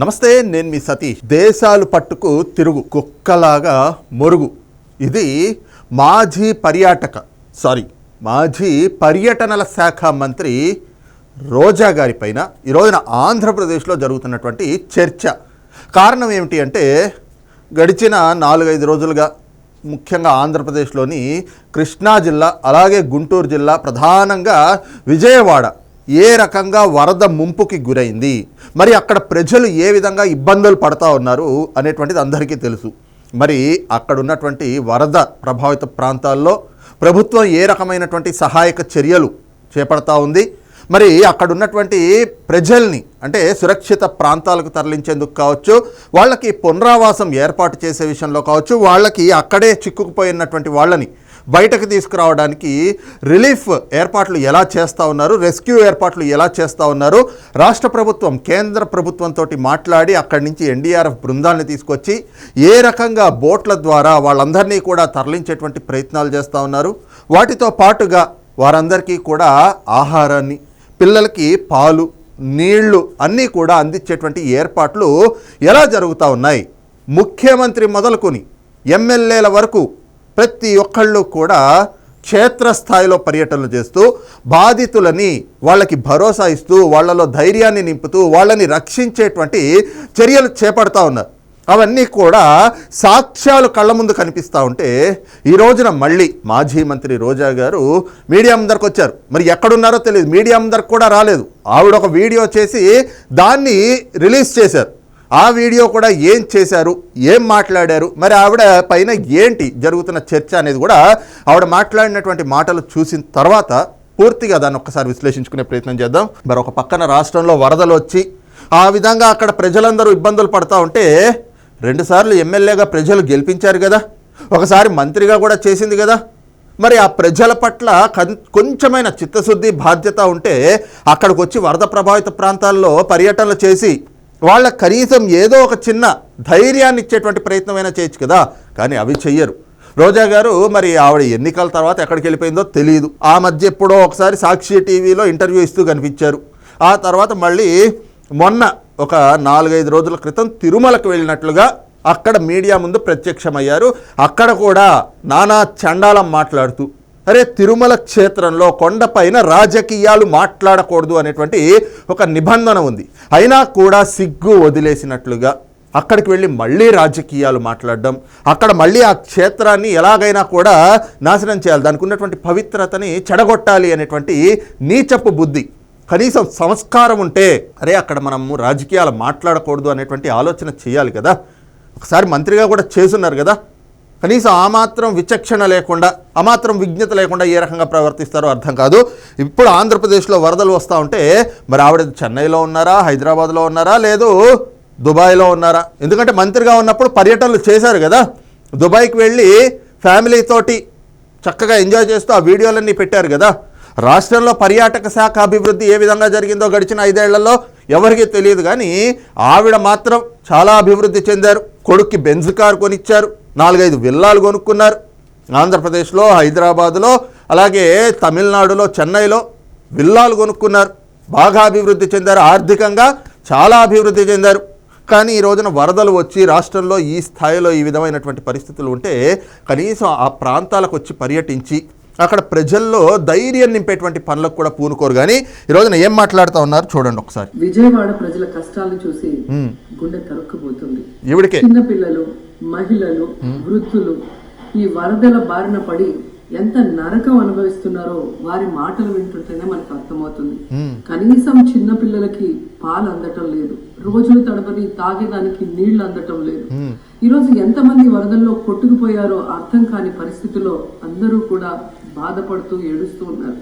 నమస్తే నేను మీ సతీష్. దేశాలు పట్టుకు తిరుగు కుక్కలాగా మొరుగు. ఇది మాజీ పర్యాటక సారీ మాజీ పర్యటనల శాఖ మంత్రి రోజా గారి పైన ఈ రోజున ఆంధ్రప్రదేశ్లో జరుగుతున్నటువంటి చర్చ. కారణం ఏమిటి అంటే గడిచిన నాలుగైదు రోజులుగా ముఖ్యంగా ఆంధ్రప్రదేశ్లోని కృష్ణా జిల్లా అలాగే గుంటూరు జిల్లా ప్రధానంగా విజయవాడ ఏ రకంగా వరద ముంపుకి గురైంది? మరి అక్కడ ప్రజలు ఏ విధంగా ఇబ్బందులు పడతా ఉన్నారు అనేటువంటిది అందరికీ తెలుసు. మరి అక్కడ ఉన్నటువంటి వరద ప్రభావిత ప్రాంతాల్లో ప్రభుత్వం ఏ రకమైనటువంటి సహాయక చర్యలు చేపడతా ఉంది? మరి అక్కడ ఉన్నటువంటి ప్రజల్ని అంటే సురక్షిత ప్రాంతాలకు తరలించేందుకు కావచ్చు వాళ్ళకి పునరావాసం ఏర్పాటు చేసే విషయంలో కావచ్చు వాళ్ళకి అక్కడే చిక్కుకుపోయినటువంటి వాళ్ళని బయటకు తీసుకురావడానికి రిలీఫ్ ఏర్పాట్లు ఎలా చేస్తూ ఉన్నారు రెస్క్యూ ఏర్పాట్లు ఎలా చేస్తూ ఉన్నారు రాష్ట్ర ప్రభుత్వం కేంద్ర ప్రభుత్వంతో మాట్లాడి అక్కడి నుంచి ఎన్డీఆర్ఎఫ్ బృందాన్ని తీసుకొచ్చి ఏ రకంగా బోట్ల ద్వారా వాళ్ళందరినీ కూడా తరలించేటువంటి ప్రయత్నాలు చేస్తూ ఉన్నారు. వాటితో పాటుగా వారందరికీ కూడా ఆహారాన్ని పిల్లలకి పాలు నీళ్ళు అన్నీ కూడా అందించేటువంటి ఏర్పాట్లు ఎలా జరుగుతూ ఉన్నాయి. ముఖ్యమంత్రి మొదలుకొని ఎమ్మెల్యేల వరకు ప్రతి ఒక్కళ్ళు కూడా క్షేత్రస్థాయిలో పర్యటనలు చేస్తూ బాధితులని వాళ్ళకి భరోసా ఇస్తూ వాళ్ళలో ధైర్యాన్ని నింపుతూ వాళ్ళని రక్షించేటువంటి చర్యలు చేపడతా ఉన్నారు. అవన్నీ కూడా సాక్ష్యాలు కళ్ళ ముందు కనిపిస్తూ ఉంటే ఈ రోజున మళ్ళీ మాజీ మంత్రి రోజా గారు మీడియా ముందరికి వచ్చారు. మరి ఎక్కడున్నారో తెలియదు మీడియా ముందరికి కూడా రాలేదు. ఆవిడ ఒక వీడియో చేసి దాన్ని రిలీజ్ చేశారు. ఆ వీడియో కూడా ఏం చేశారు ఏం మాట్లాడారు మరి ఆవిడ పైన ఏంటి జరుగుతున్న చర్చ అనేది కూడా ఆవిడ మాట్లాడినటువంటి మాటలు చూసిన తర్వాత పూర్తిగా దాన్ని ఒక్కసారి విశ్లేషించుకునే ప్రయత్నం చేద్దాం. మరి ఒక పక్కన రాష్ట్రంలో వరదలు వచ్చి ఆ విధంగా అక్కడ ప్రజలందరూ ఇబ్బందులు పడతా ఉంటే రెండుసార్లు ఎమ్మెల్యేగా ప్రజలు గెలిపించారు కదా ఒకసారి మంత్రిగా కూడా చేసింది కదా. మరి ఆ ప్రజల పట్ల కొంచెమైన చిత్తశుద్ధి బాధ్యత ఉంటే అక్కడికి వచ్చి వరద ప్రభావిత ప్రాంతాల్లో పర్యటనలు చేసి వాళ్ళ కనీసం ఏదో ఒక చిన్న ధైర్యాన్ని ఇచ్చేటువంటి ప్రయత్నమైనా చేయొచ్చు కదా. కానీ అవి చెయ్యరు. రోజా గారు మరి ఆవిడ ఎన్నికల తర్వాత ఎక్కడికి వెళ్ళిపోయిందో తెలియదు ఆ మధ్య ఎప్పుడో ఒకసారి సాక్షి టీవీలో ఇంటర్వ్యూ ఇస్తూ కనిపించారు. ఆ తర్వాత మళ్ళీ మొన్న ఒక నాలుగైదు రోజుల క్రితం తిరుమలకు వెళ్ళినట్లుగా అక్కడ మీడియా ముందు ప్రత్యక్షమయ్యారు. అక్కడ కూడా నానా చండాలం మాట్లాడుతూ అరే తిరుమల క్షేత్రంలో కొండపైన రాజకీయాలు మాట్లాడకూడదు అనేటువంటి ఒక నిబంధన ఉంది. అయినా కూడా సిగ్గు వదిలేసినట్లుగా అక్కడికి వెళ్ళి మళ్ళీ రాజకీయాలు మాట్లాడడం అక్కడ మళ్ళీ ఆ క్షేత్రాన్ని ఎలాగైనా కూడా నాశనం చేయాలి దానికి ఉన్నటువంటి పవిత్రతని చెడగొట్టాలి అనేటువంటి నీచపు బుద్ధి కనీసం సంస్కారం ఉంటే అరే అక్కడ మనము రాజకీయాలు మాట్లాడకూడదు అనేటువంటి ఆలోచన చేయాలి కదా. ఒకసారి మంత్రిగా కూడా చేసున్నారు కదా. కనీసం ఆ మాత్రం విచక్షణ లేకుండా ఆ మాత్రం విజ్ఞత లేకుండా ఏ రకంగా ప్రవర్తిస్తారో అర్థం కాదు. ఇప్పుడు ఆంధ్రప్రదేశ్లో వరదలు వస్తూ ఉంటే మరి ఆవిడ చెన్నైలో ఉన్నారా హైదరాబాద్లో ఉన్నారా లేదు దుబాయ్లో ఉన్నారా? ఎందుకంటే మంత్రిగా ఉన్నప్పుడు పర్యటనలు చేశారు కదా. దుబాయ్కి వెళ్ళి ఫ్యామిలీతోటి చక్కగా ఎంజాయ్ చేస్తూ ఆ వీడియోలన్నీ పెట్టారు కదా. రాష్ట్రంలో పర్యాటక శాఖ అభివృద్ధి ఏ విధంగా జరిగిందో గడిచిన ఐదేళ్ళలో ఎవరికీ తెలియదు కానీ ఆవిడ మాత్రం చాలా అభివృద్ధి చెందారు. కొడుక్కి బెంజ్ కారు కొనిచ్చారు. నాలుగైదు విల్లాలు కొనుక్కున్నారు. ఆంధ్రప్రదేశ్లో హైదరాబాదులో అలాగే తమిళనాడులో చెన్నైలో విల్లాలు కొనుక్కున్నారు. బాగా అభివృద్ధి చెందారు. ఆర్థికంగా చాలా అభివృద్ధి చెందారు. కానీ ఈ రోజున వరదలు వచ్చి రాష్ట్రంలో ఈ స్థాయిలో ఈ విధమైనటువంటి పరిస్థితులు ఉంటే కనీసం ఆ ప్రాంతాలకు వచ్చి పర్యటించి అక్కడ ప్రజల్లో ధైర్యం నింపేటువంటి పనులకు కూడా పూనుకోరు. కానీ ఈ రోజున ఏం మాట్లాడుతూ ఉన్నారు చూడండి ఒకసారి. విజయవాడ ప్రజల కష్టాలను చూసి గుండె తరుక్కుపోతుంది. ఈవిడికే చిన్న పిల్లలు మహిళలు వృద్ధులు ఈ వరదల బారిన పడి ఎంత నరకం అనుభవిస్తున్నారో వారి మాటలు వింటుంటేనే మనకు అర్థమవుతుంది. కనీసం చిన్న పిల్లలకి పాలు అందటం లేదు. రోజులు తడబడి తాగేదానికి నీళ్ళు అందటం లేదు. ఈ రోజు ఎంతమంది వరదల్లో కొట్టుకుపోయారో అర్థం కాని పరిస్థితిలో అందరూ కూడా బాధపడుతూ ఏడుస్తూ ఉన్నారు.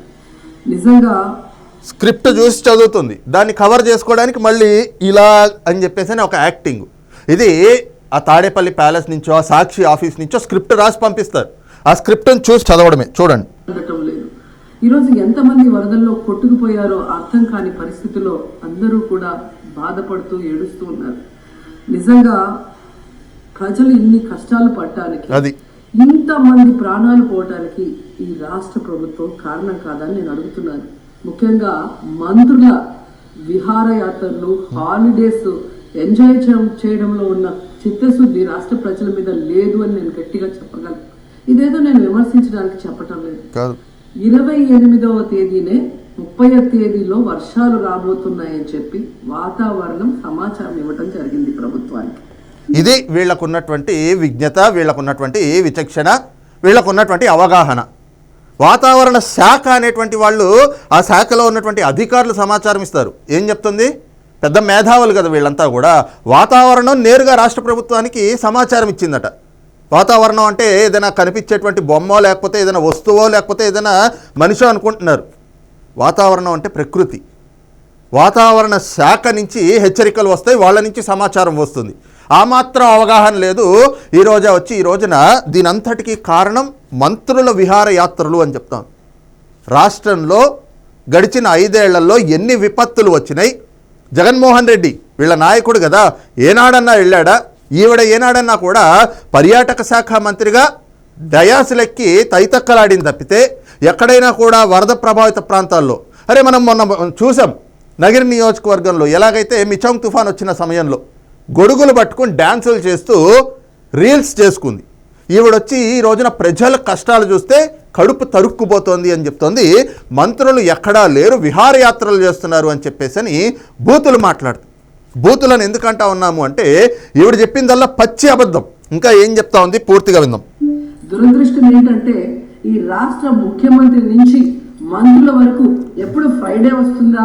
నిజంగా స్క్రిప్ట్ చూసి చదువుతుంది. దాన్ని కవర్ చేసుకోవడానికి మళ్ళీ ఇలా అని చెప్పేసి అని ఒక యాక్టింగ్. ఇది ఆ తాడేపల్లి ప్యాలెస్ నుంచో ఆ సాక్షి ఆఫీస్ నుంచో స్క్రిప్ట్ రాసి పంపిస్తారు. ఆ స్క్రిప్ట్ని చూసి చదవడమే. చూడండి. ఈరోజు ఎంతమంది వరదల్లో కొట్టుకుపోయారో అర్థం కాని పరిస్థితిలో అందరూ కూడా బాధపడుతూ ఏడుస్తూ ఉన్నారు. నిజంగా ప్రజలు ఇన్ని కష్టాలు పడటానికి అది. ఇంతమంది ప్రాణాలు పోవటానికి ఈ రాష్ట్ర ప్రభుత్వం కారణం కాదని నేను అడుగుతున్నాను. ముఖ్యంగా మంత్రుల విహారయాత్రలు హాలిడేస్ ఎంజాయ్ చేయడంలో ఉన్న చిత్తశుద్ధి రాష్ట్ర ప్రజల మీద లేదు అని నేను గట్టిగా చెప్పగలను. ఇదేదో నేను విమర్శించడానికి చెప్పటం లేదు. ఇరవై ఎనిమిదవ తేదీనే ముప్పై తేదీలో వర్షాలు రాబోతున్నాయని చెప్పి వాతావరణం సమాచారం ఇవ్వటం జరిగింది ప్రభుత్వానికి. ఇది వీళ్ళకున్నటువంటి విజ్ఞత వీళ్ళకున్నటువంటి విచక్షణ వీళ్ళకున్నటువంటి అవగాహన. వాతావరణ శాఖ అనేటువంటి వాళ్ళు ఆ శాఖలో ఉన్నటువంటి అధికారులు సమాచారం ఇస్తారు. ఏం చెప్తుంది? పెద్ద మేధావులు కదా వీళ్ళంతా కూడా. వాతావరణం నేరుగా రాష్ట్ర ప్రభుత్వానికి సమాచారం ఇచ్చిందట. వాతావరణం అంటే ఏదైనా కనిపించేటువంటి బొమ్మ లేకపోతే ఏదైనా వస్తువో లేకపోతే ఏదైనా మనిషి అనుకుంటున్నారు. వాతావరణం అంటే ప్రకృతి. వాతావరణ శాఖ నుంచి హెచ్చరికలు వస్తాయి వాళ్ళ నుంచి సమాచారం వస్తుంది. ఆ మాత్రం అవగాహన లేదు. ఈ రోజా వచ్చి ఈ రోజున దీనంతటికీ కారణం మంత్రుల విహారయాత్రలు అని చెప్తాం. రాష్ట్రంలో గడిచిన ఐదేళ్ళలో ఎన్ని విపత్తులు వచ్చినాయి? జగన్మోహన్ రెడ్డి వీళ్ళ నాయకుడు కదా ఏనాడన్నా వెళ్ళాడా? ఈవిడ ఏనాడన్నా కూడా పర్యాటక శాఖ మంత్రిగా డయాసులెక్కి తైతక్కలాడింది తప్పితే ఎక్కడైనా కూడా వరద ప్రభావిత ప్రాంతాల్లో. అరే మనం మొన్న చూసాం నగిరి నియోజకవర్గంలో ఎలాగైతే మిచంగ్ తుఫాన్ వచ్చిన సమయంలో గొడుగులు పట్టుకుని డ్యాన్సులు చేస్తూ రీల్స్ చేసుకుంది. ఈవిడొచ్చి ఈ రోజున ప్రజల కష్టాలు చూస్తే కడుపు తరుక్కుపోతోంది అని చెప్తోంది. మంత్రులు ఎక్కడా లేరు విహారయాత్రలు చేస్తున్నారు అని చెప్పేసి అని బూతులు మాట్లాడుతుంది బూతులను ఎందుకంటా ఉన్నాము అంటే ఈవిడ చెప్పిందల్లా పచ్చి అబద్ధం. ఇంకా ఏం చెప్తా ఉంది? పూర్తిగా విందాం. దురదృష్టం ఏంటంటే ఈ రాష్ట్ర ముఖ్యమంత్రి నుంచి మంత్రుల వరకు ఎప్పుడు ఫ్రైడే వస్తుందా?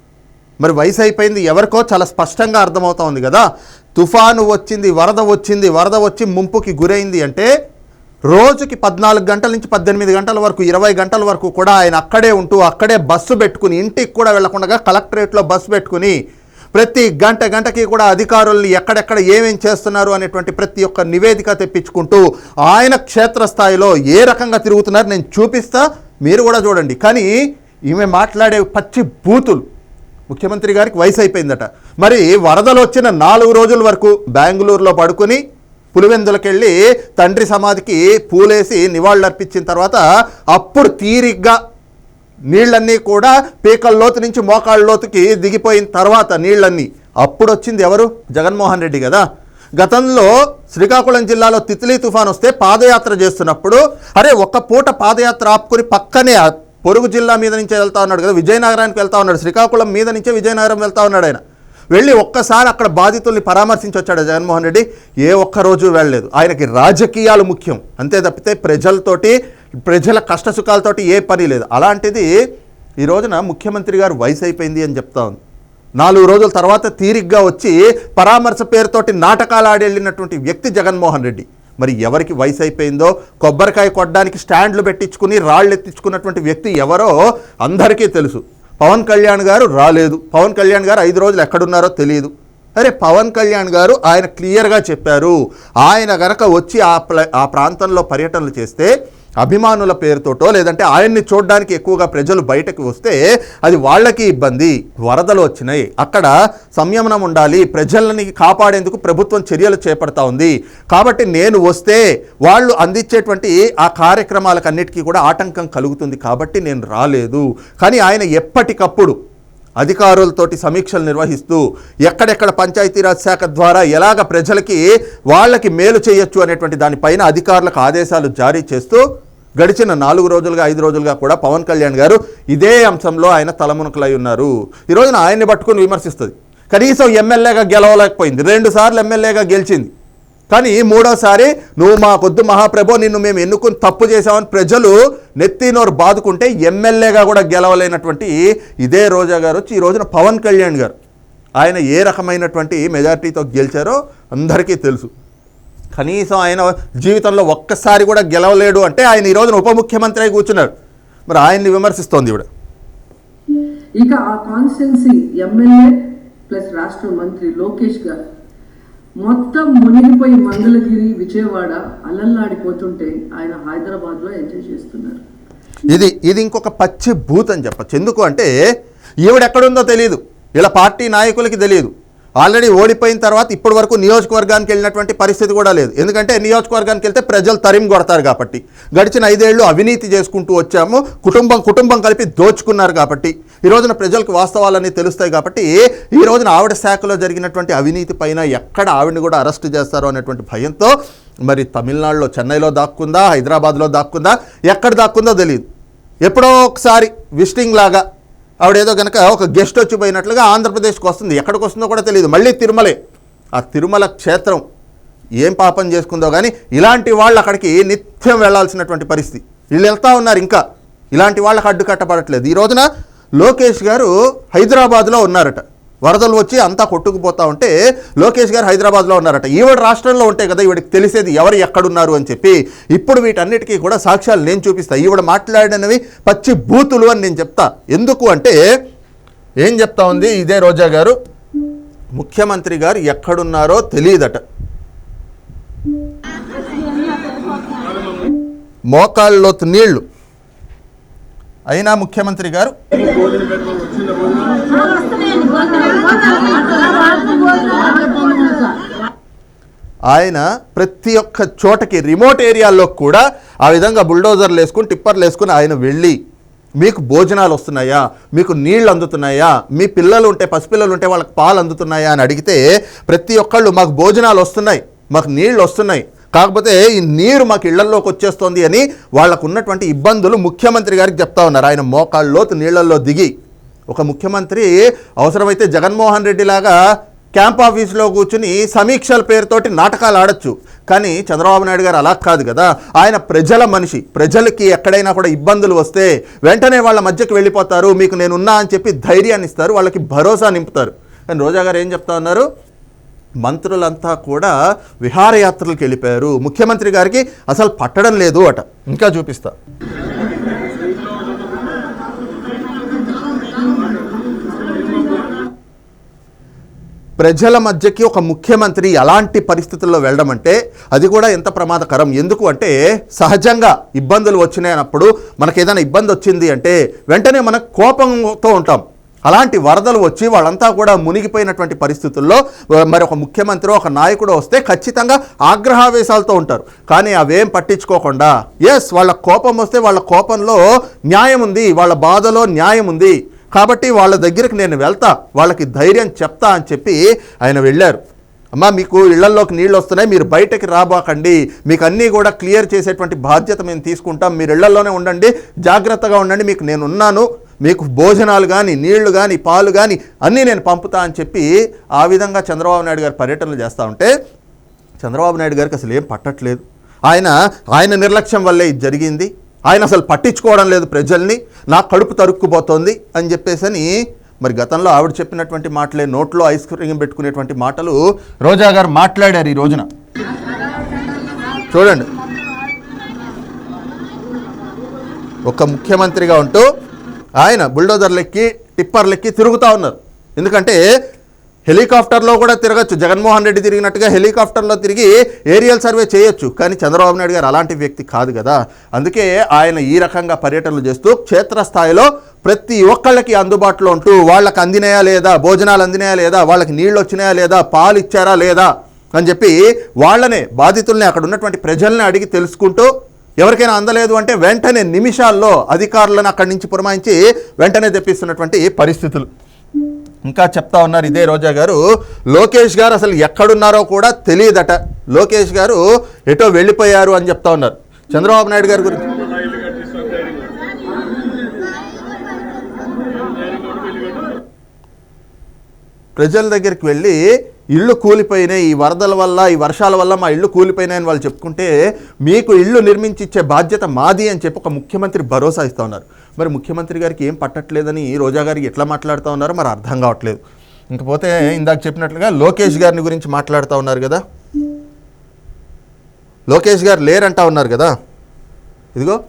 మరి వయసు అయిపోయింది ఎవరికో చాలా స్పష్టంగా అర్థమవుతా ఉంది కదా. తుఫాను వచ్చింది వరద వచ్చింది వరద వచ్చి ముంపుకి గురైంది అంటే రోజుకి పద్నాలుగు గంటల నుంచి పద్దెనిమిది గంటల వరకు ఇరవై గంటల వరకు కూడా ఆయన అక్కడే ఉంటూ అక్కడే బస్సు పెట్టుకుని ఇంటికి కూడా వెళ్ళకుండా కలెక్టరేట్లో బస్సు పెట్టుకుని ప్రతి గంట గంటకి కూడా అధికారుల్ని ఎక్కడెక్కడ ఏమేం చేస్తున్నారు అనేటువంటి ప్రతి ఒక్క నివేదిక తెప్పించుకుంటూ ఆయన క్షేత్రస్థాయిలో ఏ రకంగా తిరుగుతున్నారు నేను చూపిస్తా మీరు కూడా చూడండి. కానీ ఈమె మాట్లాడే పచ్చి బూతులు ముఖ్యమంత్రి గారికి వయసు అయిపోయిందట. మరి వరదలు వచ్చిన నాలుగు రోజుల వరకు బెంగళూరులో పడుకుని పులివెందులకెళ్ళి తండ్రి సమాధికి పూలేసి నివాళులర్పించిన తర్వాత అప్పుడు తీరిగ్గా నీళ్ళన్నీ కూడా పీకల్లోతు నుంచి మోకాళ్ళలోతుకి దిగిపోయిన తర్వాత నీళ్ళన్నీ. అప్పుడు వచ్చింది ఎవరు? జగన్మోహన్ రెడ్డి కదా. గతంలో శ్రీకాకుళం జిల్లాలో తిత్లీ తుఫాన్ వస్తే పాదయాత్ర చేస్తున్నప్పుడు అరే ఒక్క పూట పాదయాత్ర ఆపుకుని పక్కనే పొరుగు జిల్లా మీద నుంచే వెళ్తా ఉన్నాడు కదా విజయనగరానికి వెళ్తా ఉన్నాడు శ్రీకాకుళం మీద నుంచే విజయనగరం వెళ్తా ఉన్నాడు ఆయన. వెళ్ళి ఒక్కసారి అక్కడ బాధితుల్ని పరామర్శించి వచ్చాడు జగన్మోహన్ రెడ్డి. ఏ ఒక్క రోజు వెళ్ళలేదు. ఆయనకి రాజకీయాలు ముఖ్యం. అంతే తప్పితే ప్రజలతోటి ప్రజల కష్టసుఖాలతోటి ఏ పని లేదు. అలాంటిది ఈ రోజున ముఖ్యమంత్రి గారు వయసు అయిపోయింది అని చెప్తా ఉంది. నాలుగు రోజుల తర్వాత తీరిగ్గా వచ్చి పరామర్శ పేరుతోటి నాటకాలు ఆడి వెళ్ళినటువంటి వ్యక్తి జగన్మోహన్ రెడ్డి. మరి ఎవరికి వయసు అయిపోయిందో కొబ్బరికాయ కొట్టడానికి స్టాండ్లు పెట్టించుకుని రాళ్ళు ఎత్తించుకున్నటువంటి వ్యక్తి ఎవరో అందరికీ తెలుసు. పవన్ కళ్యాణ్ గారు రాలేదు. పవన్ కళ్యాణ్ గారు ఐదు రోజులు ఎక్కడున్నారో తెలియదు అరే పవన్ కళ్యాణ్ గారు ఆయన క్లియర్గా చెప్పారు. ఆయన గనక వచ్చి ఆ ప్ల ఆ ప్రాంతంలో పర్యటనలు చేస్తే అభిమానుల పేరుతోటో లేదంటే ఆయన్ని చూడడానికి ఎక్కువగా ప్రజలు బయటకు వస్తే అది వాళ్ళకి ఇబ్బంది. వరదలు వచ్చినాయి. అక్కడ సంయమనం ఉండాలి. ప్రజలని కాపాడేందుకు ప్రభుత్వం చర్యలు చేపడతా ఉంది. కాబట్టి నేను వస్తే వాళ్ళు అందించేటువంటి ఆ కార్యక్రమాలకన్నిటికీ కూడా ఆటంకం కలుగుతుంది కాబట్టి నేను రాలేదు. కానీ ఆయన ఎప్పటికప్పుడు అధికారులతోటి సమీక్షలు నిర్వహిస్తూ ఎక్కడెక్కడ పంచాయతీరాజ్ శాఖ ద్వారా ఎలాగ ప్రజలకి వాళ్ళకి మేలు చేయొచ్చు అనేటువంటి దానిపైన అధికారులకు ఆదేశాలు జారీ చేస్తూ గడిచిన నాలుగు రోజులుగా ఐదు రోజులుగా కూడా పవన్ కళ్యాణ్ గారు ఇదే అంశంలో ఆయన తలమునకలై ఉన్నారు. ఈ రోజున ఆయన్ని పట్టుకుని విమర్శిస్తుంది. కనీసం ఎమ్మెల్యేగా గెలవలేకపోయింది. రెండు సార్లు ఎమ్మెల్యేగా గెలిచింది. కానీ మూడోసారి నువ్వు మా కొద్దు మహాప్రభు నిన్ను మేము ఎన్నుకుని తప్పు చేసామని ప్రజలు నెత్తినోరు బాదుకుంటే ఎమ్మెల్యేగా కూడా గెలవలేనటువంటి ఇదే రోజా గారు వచ్చి ఈ రోజున పవన్ కళ్యాణ్ గారు. ఆయన ఏ రకమైనటువంటి మెజార్టీతో గెలిచారో అందరికీ తెలుసు. కనీసం ఆయన జీవితంలో ఒక్కసారి కూడా గెలవలేడు అంటే ఆయన ఈ రోజున ఉప ముఖ్యమంత్రి అయి కూర్చున్నారు మరి ఆయన్ని విమర్శిస్తోంది ఇవిడ ఇక ఆ కాన్స్టిట్యున్సీ ఎమ్మెల్యే ప్లస్ రాష్ట్ర మంత్రి లోకేష్ గారు. మొత్తం మునిగిపోయి మంగళగిరి విజయవాడ అలల్లాడిపోతుంటే ఆయన హైదరాబాద్లో ఎంజాయ్ చేస్తున్నారు. ఇది ఇది ఇంకొక పచ్చి భూత్ అని చెప్పచ్చు. ఎందుకు అంటే ఈవిడెక్కడుందో తెలియదు ఇలా పార్టీ నాయకులకి తెలియదు ఆల్రెడీ ఓడిపోయిన తర్వాత ఇప్పటి వరకు నియోజకవర్గానికి వెళ్ళినటువంటి పరిస్థితి కూడా లేదు. ఎందుకంటే నియోజకవర్గానికి వెళ్తే ప్రజలు తరిమి కొడతారు కాబట్టి. గడిచిన ఐదేళ్ళు అవినీతి చేసుకుంటూ వచ్చాము. కుటుంబం కుటుంబం కలిపి దోచుకున్నారు కాబట్టి. ఈ రోజున ప్రజలకు వాస్తవాలన్నీ తెలుస్తాయి కాబట్టి ఈ రోజున ఆవిడ శాఖలో జరిగినటువంటి అవినీతి పైన ఎక్కడ ఆవిడని కూడా అరెస్ట్ చేస్తారో అనేటువంటి భయంతో మరి తమిళనాడులో చెన్నైలో దాక్కుందా హైదరాబాద్లో దాక్కుందా ఎక్కడ దాక్కుందో తెలియదు ఎప్పుడో ఒకసారి విజిటింగ్ లాగా ఆవిడేదో కనుక ఒక గెస్ట్ వచ్చి పోయినట్లుగా ఆంధ్రప్రదేశ్కి వస్తుంది. ఎక్కడికి వస్తుందో కూడా తెలియదు. మళ్ళీ తిరుమలే. ఆ తిరుమల క్షేత్రం ఏం పాపం చేసుకుందో కానీ ఇలాంటి వాళ్ళు అక్కడికి నిత్యం వెళ్ళాల్సినటువంటి పరిస్థితి. వీళ్ళు వెళ్తా ఉన్నారు ఇంకా. ఇలాంటి వాళ్ళకి అడ్డు కట్టబడట్లేదు ఈ రోజున లోకేష్ గారు హైదరాబాద్లో ఉన్నారట. వరదలు వచ్చి అంతా కొట్టుకుపోతా ఉంటే లోకేష్ గారు హైదరాబాద్లో ఉన్నారట. ఈవిడ రాష్ట్రంలో ఉంటే కదా ఈవిడికి తెలిసేది ఎవరు ఎక్కడున్నారు అని చెప్పి. ఇప్పుడు వీటన్నిటికీ కూడా సాక్ష్యాలు నేను చూపిస్తా. ఈవిడ మాట్లాడినవి పచ్చి బూతులు అని నేను చెప్తా. ఎందుకు అంటే ఏం చెప్తా ఉంది? ఇదే రోజా గారు. ముఖ్యమంత్రి గారు ఎక్కడున్నారో తెలియదట. మోకాళ్ళలోతు నీళ్ళు. అయినా ముఖ్యమంత్రి గారు ఆయన ప్రతి ఒక్క చోటకి రిమోట్ ఏరియాల్లో కూడా ఆ విధంగా బుల్డోజర్లు వేసుకుని టిప్పర్లు వేసుకుని ఆయన వెళ్ళి మీకు భోజనాలు వస్తున్నాయా? మీకు నీళ్ళు అందుతున్నాయా? మీ పిల్లలు ఉంటే పసిపిల్లలు ఉంటే వాళ్ళకి పాలు అందుతున్నాయా? అని అడిగితే ప్రతి ఒక్కళ్ళు మాకు భోజనాలు వస్తున్నాయి మాకు నీళ్ళు వస్తున్నాయి. కాకపోతే ఈ నీరు మాకు ఇళ్ళల్లోకి వచ్చేస్తోంది అని వాళ్ళకు ఉన్నటువంటి ఇబ్బందులు ముఖ్యమంత్రి గారికి చెప్తా ఉన్నారు. ఆయన మోకాళ్ళలోతు నీళ్ళల్లో దిగి ఒక ముఖ్యమంత్రి అవసరమైతే జగన్మోహన్ రెడ్డి లాగా క్యాంప్ ఆఫీస్లో కూర్చుని సమీక్షల పేరుతోటి నాటకాలు ఆడొచ్చు. కానీ చంద్రబాబు నాయుడు గారు అలా కాదు కదా. ఆయన ప్రజల మనిషి. ప్రజలకి ఎక్కడైనా కూడా ఇబ్బందులు వస్తే వెంటనే వాళ్ళ మధ్యకి వెళ్ళిపోతారు. మీకు నేనున్నా అని చెప్పి ధైర్యాన్ని ఇస్తారు. వాళ్ళకి భరోసా నింపుతారు. కానీ రోజా గారు ఏం చెప్తా ఉన్నారు? మంత్రులంతా కూడా విహారయాత్రలకు వెళ్ళిపోయారు. ముఖ్యమంత్రి గారికి అసలు పట్టడం లేదు అట. ఇంకా చూపిస్తా. ప్రజల మధ్యకి ఒక ముఖ్యమంత్రి ఎలాంటి పరిస్థితుల్లో వెళ్ళడం అంటే అది కూడా ఎంత ప్రమాదకరం? ఎందుకు అంటే సహజంగా ఇబ్బందులు వచ్చినాయన్నప్పుడు మనకి ఏదైనా ఇబ్బంది వచ్చింది అంటే వెంటనే మన కోపంతో ఉంటాం. అలాంటి వరదలు వచ్చి వాళ్ళంతా కూడా మునిగిపోయినటువంటి పరిస్థితుల్లో మరి ఒక ముఖ్యమంత్రి ఒక నాయకుడు వస్తే ఖచ్చితంగా ఆగ్రహావేశాలతో ఉంటారు. కానీ అవేం పట్టించుకోకుండా ఎస్ వాళ్ళ కోపం వస్తే వాళ్ళ కోపంలో న్యాయం ఉంది వాళ్ళ బాధలో న్యాయం ఉంది కాబట్టి వాళ్ళ దగ్గరికి నేను వెళ్తా వాళ్ళకి ధైర్యం చెప్తా అని చెప్పి ఆయన వెళ్ళారు. అమ్మా మీకు ఇళ్ళల్లోకి నీళ్ళు వస్తున్నాయి మీరు బయటకి రాబాకండి. మీకు అన్నీ కూడా క్లియర్ చేసేటువంటి బాధ్యత మేము తీసుకుంటాం. మీరు ఇళ్ళల్లోనే ఉండండి జాగ్రత్తగా ఉండండి. మీకు నేను ఉన్నాను మీకు భోజనాలు కానీ నీళ్ళు కానీ పాలు కానీ అన్నీ నేను పంపుతా అని చెప్పి ఆ విధంగా చంద్రబాబు నాయుడు గారు పర్యటనలు చేస్తూ ఉంటే చంద్రబాబు నాయుడు గారికి అసలు ఏం పట్టట్లేదు. ఆయన ఆయన నిర్లక్ష్యం వల్లే ఇది జరిగింది. ఆయన అసలు పట్టించుకోవడం లేదు ప్రజల్ని నా కడుపు తరుక్కుపోతోంది అని చెప్పేసి మరి గతంలో ఆవిడ చెప్పినటువంటి మాటలే నోట్లో ఐస్ క్రీమ్ పెట్టుకునేటువంటి మాటలు రోజా గారు మాట్లాడారు ఈ రోజున. చూడండి. ఒక ముఖ్యమంత్రిగా ఉంటూ ఆయన బుల్డోజర్లెక్కి టిప్పర్లెక్కి తిరుగుతూ ఉన్నారు. ఎందుకంటే హెలికాప్టర్లో కూడా తిరగచ్చు. జగన్మోహన్ రెడ్డి తిరిగినట్టుగా హెలికాప్టర్లో తిరిగి ఏరియల్ సర్వే చేయొచ్చు. కానీ చంద్రబాబు నాయుడు గారు అలాంటి వ్యక్తి కాదు కదా. అందుకే ఆయన ఈ రకంగా పర్యటనలు చేస్తూ క్షేత్రస్థాయిలో ప్రతి ఒక్కళ్ళకి అందుబాటులో ఉంటూ వాళ్ళకి అందినాయా లేదా? భోజనాలు అందినాయా లేదా? వాళ్ళకి నీళ్ళు వచ్చినాయా లేదా? పాలు ఇచ్చారా లేదా? అని చెప్పి వాళ్ళనే బాధితుల్ని అక్కడ ఉన్నటువంటి ప్రజల్ని అడిగి తెలుసుకుంటూ ఎవరికైనా అందలేదు అంటే వెంటనే నిమిషాల్లో అధికారులను అక్కడి నుంచి పురమాయించి వెంటనే తెప్పిస్తున్నటువంటి పరిస్థితులు. ఇంకా చెప్తా ఉన్నారు ఇదే రోజా గారు లోకేష్ గారు అసలు ఎక్కడున్నారో కూడా తెలియదట. లోకేష్ గారు ఎటో వెళ్ళిపోయారు అని చెప్తా ఉన్నారు. చంద్రబాబు నాయుడు గారి గురించి. ప్రజల దగ్గరికి వెళ్ళి ఇళ్ళు కూలిపోయినాయి. ఈ వరదల వల్ల ఈ వర్షాల వల్ల మా ఇళ్ళు కూలిపోయినాయని వాళ్ళు చెప్పుకుంటే మీకు ఇళ్ళు నిర్మించి ఇచ్చే బాధ్యత మాది అని చెప్పి ఒక ముఖ్యమంత్రి భరోసా ఇస్తూ ఉన్నారు. మరి ముఖ్యమంత్రి గారికి ఏం పట్టట్లేదని రోజా గారికి ఎట్లా మాట్లాడుతూ ఉన్నారో మరి అర్థం కావట్లేదు. ఇంకపోతే ఇందాక చెప్పినట్లుగా లోకేష్ గారిని గురించి మాట్లాడుతూ ఉన్నారు కదా? లోకేష్ గారు లేరంటా ఉన్నారు కదా? ఇదిగో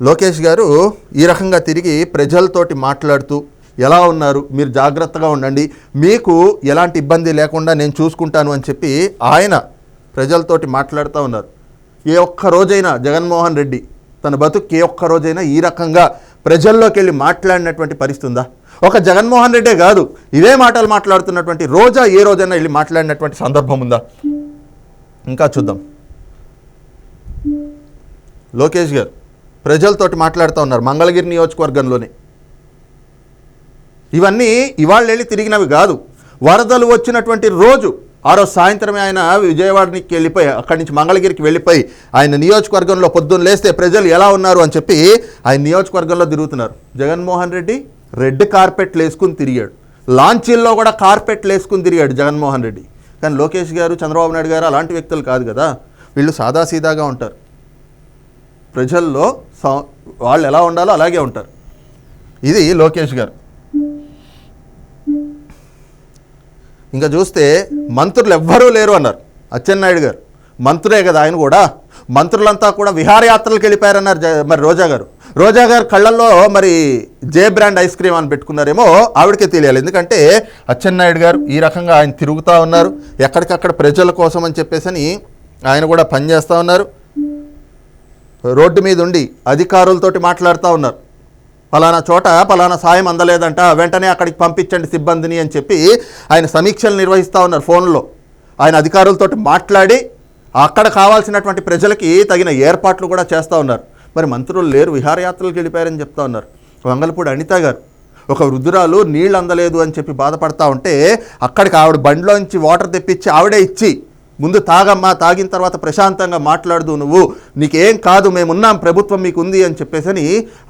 లోకేష్ గారు ఈ రకంగా తిరిగి ప్రజలతోటి మాట్లాడుతూ ఎలా ఉన్నారు? మీరు జాగ్రత్తగా ఉండండి. మీకు ఎలాంటి ఇబ్బంది లేకుండా నేను చూసుకుంటాను అని చెప్పి ఆయన ప్రజలతోటి మాట్లాడుతూ ఉన్నారు. ఏ ఒక్క రోజైనా జగన్మోహన్ రెడ్డి తన బతుకు ఏ ఒక్క రోజైనా ఈ రకంగా ప్రజల్లోకి వెళ్ళి మాట్లాడినటువంటి పరిస్థితి ఉందా? ఒక జగన్మోహన్ రెడ్డే కాదు ఇవే మాటలు మాట్లాడుతున్నటువంటి రోజా ఏ రోజైనా వెళ్ళి మాట్లాడినటువంటి సందర్భం ఉందా? ఇంకా చూద్దాం. లోకేష్ గారు ప్రజలతోటి మాట్లాడుతూ ఉన్నారు మంగళగిరి నియోజకవర్గంలోనే. ఇవన్నీ ఇవాళ వెళ్ళి తిరిగినవి కాదు. వరదలు వచ్చినటువంటి రోజు ఆ రోజు సాయంత్రమే ఆయన విజయవాడకి వెళ్ళిపోయి అక్కడి నుంచి మంగళగిరికి వెళ్ళిపోయి ఆయన నియోజకవర్గంలో పొద్దున్న లేస్తే ప్రజలు ఎలా ఉన్నారు అని చెప్పి ఆయన నియోజకవర్గంలో తిరుగుతున్నారు. జగన్మోహన్ రెడ్డి రెడ్ కార్పెట్లు వేసుకుని తిరిగాడు. లాంచీల్లో కూడా కార్పెట్లు వేసుకుని తిరిగాడు జగన్మోహన్ రెడ్డి. కానీ లోకేష్ గారు చంద్రబాబు నాయుడు గారు అలాంటి వ్యక్తులు కాదు కదా. వీళ్ళు సాదాసీదాగా ఉంటారు. ప్రజల్లో సా- వాళ్ళు ఎలా ఉండాలో అలాగే ఉంటారు. ఇది లోకేష్ గారు. ఇంకా చూస్తే మంత్రులు ఎవ్వరూ లేరు అన్నారు. అచ్చెన్నాయుడు గారు. మంత్రులే కదా ఆయన కూడా. మంత్రులంతా కూడా విహారయాత్రలకు వెళ్ళిపోయారన్నారు మరి రోజా గారు. రోజా గారు కళ్ళల్లో మరి జే బ్రాండ్ ఐస్ క్రీమ్ అని పెట్టుకున్నారేమో ఆవిడకే తెలియాలి. ఎందుకంటే అచ్చెన్నాయుడు గారు ఈ రకంగా ఆయన తిరుగుతూ ఉన్నారు. ఎక్కడికక్కడ ప్రజల కోసం అని చెప్పేసి అని ఆయన కూడా పనిచేస్తూ ఉన్నారు. రోడ్డు మీద ఉండి అధికారులతోటి మాట్లాడుతూ ఉన్నారు. పలానా చోట పలానా సాయం అందలేదంట వెంటనే అక్కడికి పంపించండి సిబ్బందిని అని చెప్పి ఆయన సమీక్షలు నిర్వహిస్తూ ఉన్నారు ఫోన్లో. ఆయన అధికారులతోటి మాట్లాడి అక్కడ కావాల్సినటువంటి ప్రజలకి తగిన ఏర్పాట్లు కూడా చేస్తూ ఉన్నారు. మరి మంత్రులు లేరు విహారయాత్రలకు వెళ్ళిపోయారని చెప్తా ఉన్నారు. వంగలపూడి అనిత గారు ఒక వృద్ధురాలు నీళ్ళు అందలేదు అని చెప్పి బాధపడతా ఉంటే అక్కడికి ఆవిడ బండిలోంచి వాటర్ తెప్పించి ఆవిడే ఇచ్చి ముందు తాగమ్మా తాగిన తర్వాత ప్రశాంతంగా మాట్లాడదు నువ్వు. నీకేం కాదు మేమున్నాం ప్రభుత్వం మీకు ఉంది అని చెప్పేసని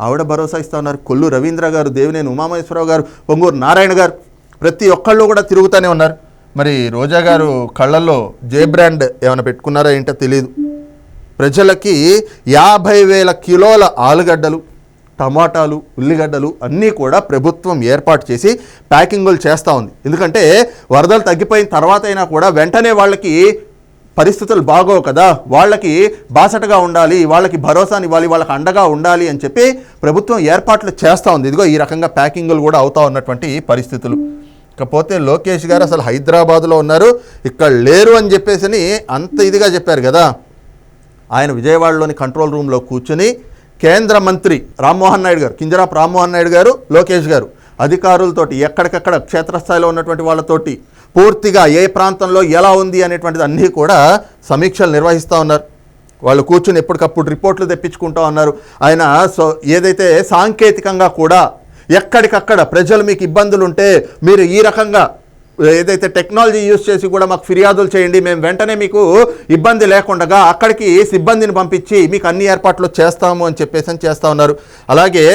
ఆవిడ భరోసా ఇస్తా ఉన్నారు. కొల్లు రవీంద్ర గారు దేవినేని ఉమామహేశ్వరరావు గారు పొంగూరు నారాయణ గారు ప్రతి ఒక్కళ్ళు కూడా తిరుగుతూనే ఉన్నారు. మరి రోజా గారు కళ్ళల్లో జే బ్రాండ్ ఏమైనా పెట్టుకున్నారా ఏంటో తెలియదు ప్రజలకి యాభై వేల కిలోల ఆలుగడ్డలు టమాటాలు ఉల్లిగడ్డలు అన్నీ కూడా ప్రభుత్వం ఏర్పాటు చేసి ప్యాకింగులు చేస్తూ ఉంది. ఎందుకంటే వరదలు తగ్గిపోయిన తర్వాత అయినా కూడా వెంటనే వాళ్ళకి పరిస్థితులు బాగోవు కదా. వాళ్ళకి బాసటగా ఉండాలి వాళ్ళకి భరోసాని ఇవ్వాలి వాళ్ళకి అండగా ఉండాలి అని చెప్పి ప్రభుత్వం ఏర్పాట్లు చేస్తూ ఉంది. ఇదిగో ఈ రకంగా ప్యాకింగులు కూడా అవుతా ఉన్నటువంటి పరిస్థితులు. ఇకపోతే లోకేష్ గారు అసలు హైదరాబాద్లో ఉన్నారు ఇక్కడ లేరు అని చెప్పేసి అంత ఇదిగా చెప్పారు కదా. ఆయన విజయవాడలోని కంట్రోల్ రూమ్లో కూర్చుని కేంద్ర మంత్రి రామ్మోహన్ నాయుడు గారు కింజరాపు రామ్మోహన్ నాయుడు గారు లోకేష్ గారు అధికారులతోటి ఎక్కడికక్కడ క్షేత్రస్థాయిలో ఉన్నటువంటి వాళ్ళతోటి పూర్తిగా ఏ ప్రాంతంలో ఎలా ఉంది అనేటువంటిది అన్నీ కూడా సమీక్షలు నిర్వహిస్తూ ఉన్నారు. వాళ్ళు కూర్చుని ఎప్పటికప్పుడు రిపోర్ట్లు తెప్పించుకుంటూ ఉన్నారు. ఆయన సో ఏదైతే సాంకేతికంగా కూడా ఎక్కడికక్కడ ప్రజలు మీకు ఇబ్బందులు ఉంటే మీరు ఈ రకంగా ఏదైతే టెక్నాలజీ యూజ్ చేసి కూడా మాకు ఫిర్యాదులు చేయండి మేము వెంటనే మీకు ఇబ్బంది లేకుండా అక్కడికి సిబ్బందిని పంపించి మీకు అన్ని ఏర్పాట్లు చేస్తాము అని చెప్పేసి అని చేస్తూ ఉన్నారు. అలాగే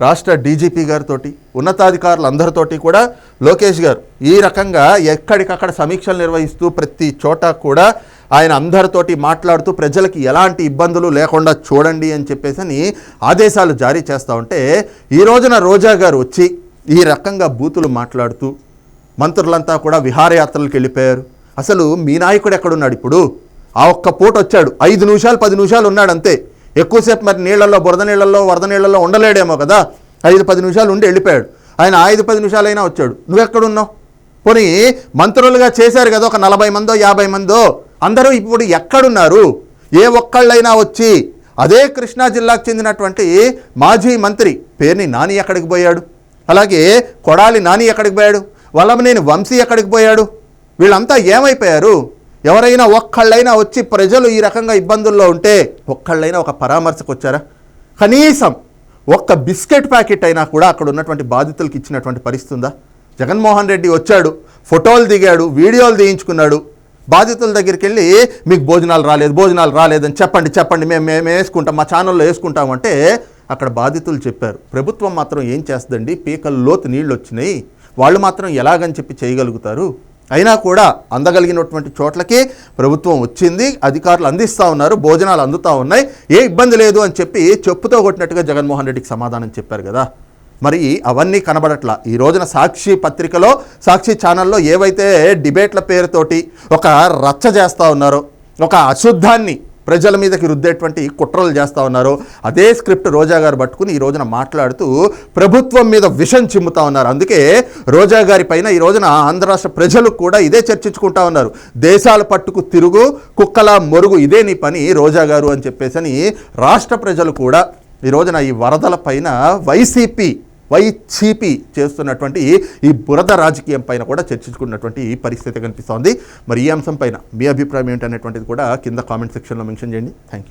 రాష్ట్ర డీజీపీ గారితో ఉన్నతాధికారులందరితోటి కూడా లోకేష్ గారు ఈ రకంగా ఎక్కడికక్కడ సమీక్షలు నిర్వహిస్తూ ప్రతి చోట కూడా ఆయన అందరితోటి మాట్లాడుతూ ప్రజలకి ఎలాంటి ఇబ్బందులు లేకుండా చూడండి అని చెప్పేసి అని ఆదేశాలు జారీ చేస్తూ ఉంటే ఈ రోజున రోజా గారు వచ్చి ఈ రకంగా బూతులు మాట్లాడుతూ మంత్రులంతా కూడా విహారయాత్రలకు వెళ్ళిపోయారు. అసలు మీ నాయకుడు ఎక్కడున్నాడు ఇప్పుడు? ఆ ఒక్క పూట వచ్చాడు. ఐదు నిమిషాలు పది నిమిషాలు ఉన్నాడు అంతే ఎక్కువసేపు మరి నీళ్ళల్లో బురద నీళ్ళల్లో వరద నీళ్ళల్లో ఉండలేడేమో కదా? ఐదు పది నిమిషాలు ఉండి వెళ్ళిపోయాడు. ఆయన ఐదు పది నిమిషాలైనా వచ్చాడు. నువ్వెక్కడున్నావు? పోనీ మంత్రులుగా చేశారు కదా ఒక నలభై మందో యాభై మందో. అందరూ ఇప్పుడు ఎక్కడున్నారు? ఏ ఒక్కళ్ళైనా వచ్చి అదే కృష్ణా జిల్లాకు చెందినటువంటి మాజీ మంత్రి పేరుని నాని ఎక్కడికి పోయాడు? అలాగే కొడాలి నాని ఎక్కడికి పోయాడు? వల్లభనేని వంశీ ఎక్కడికి పోయాడు? వీళ్ళంతా ఏమైపోయారు? ఎవరైనా ఒక్కళ్ళైనా వచ్చి ప్రజలు ఈ రకంగా ఇబ్బందుల్లో ఉంటే ఒక్కళ్ళైనా ఒక పరామర్శకు వచ్చారా కనీసం ఒక్క బిస్కెట్ ప్యాకెట్ అయినా కూడా అక్కడ ఉన్నటువంటి బాధితులకు ఇచ్చినటువంటి పరిస్థితి ఉందా? జగన్మోహన్ రెడ్డి వచ్చాడు ఫోటోలు దిగాడు వీడియోలు తీయించుకున్నాడు. బాధితుల దగ్గరికి వెళ్ళి మీకు భోజనాలు రాలేదు భోజనాలు రాలేదని చెప్పండి చెప్పండి మేము మేము వేసుకుంటాం మా ఛానల్లో వేసుకుంటామంటే అక్కడ బాధితులు చెప్పారు. ప్రభుత్వం మాత్రం ఏం చేస్తుందండి? పీకల లోతు నీళ్ళు వచ్చినాయి వాళ్ళు మాత్రం ఎలాగని చెప్పి చేయగలుగుతారు? అయినా కూడా అందగలిగినటువంటి చోట్లకి ప్రభుత్వం వచ్చింది అధికారులు అందిస్తూ ఉన్నారు భోజనాలు అందుతూ ఉన్నాయి. ఏ ఇబ్బంది లేదు అని చెప్పి చెప్పుతో కొట్టినట్టుగా జగన్మోహన్ రెడ్డికి సమాధానం చెప్పారు కదా. మరి అవన్నీ కనబడట్లా. ఈ రోజున సాక్షి పత్రికలో సాక్షి ఛానల్లో ఏవైతే డిబేట్ల పేరుతోటి ఒక రచ్చ చేస్తూ ఉన్నారో ఒక అశుద్ధాన్ని ప్రజల మీదకి రుద్దేటువంటి కుట్రలు చేస్తూ ఉన్నారు. అదే స్క్రిప్ట్ రోజా గారు పట్టుకుని ఈ రోజున మాట్లాడుతూ ప్రభుత్వం మీద విషం చిమ్ముతా ఉన్నారు. అందుకే రోజా గారి పైన ఈ రోజున ఆంధ్ర రాష్ట్ర ప్రజలు కూడా ఇదే చర్చించుకుంటా ఉన్నారు. దేశాల పట్టుకు తిరుగు కుక్కల మొరుగు ఇదే నీ పని రోజా గారు అని చెప్పేసి రాష్ట్ర ప్రజలు కూడా ఈ రోజున ఈ వరదల పైన వైసీపీ వైసీపీ చేస్తున్నటువంటి ఈ బురద రాజకీయం పైన కూడా చర్చించుకున్నటువంటి పరిస్థితి కనిపిస్తోంది. మరి ఈ అంశం పైన మీ అభిప్రాయం ఏంటనేటువంటిది కూడా కింద కామెంట్ సెక్షన్లో మెన్షన్ చేయండి. Thank you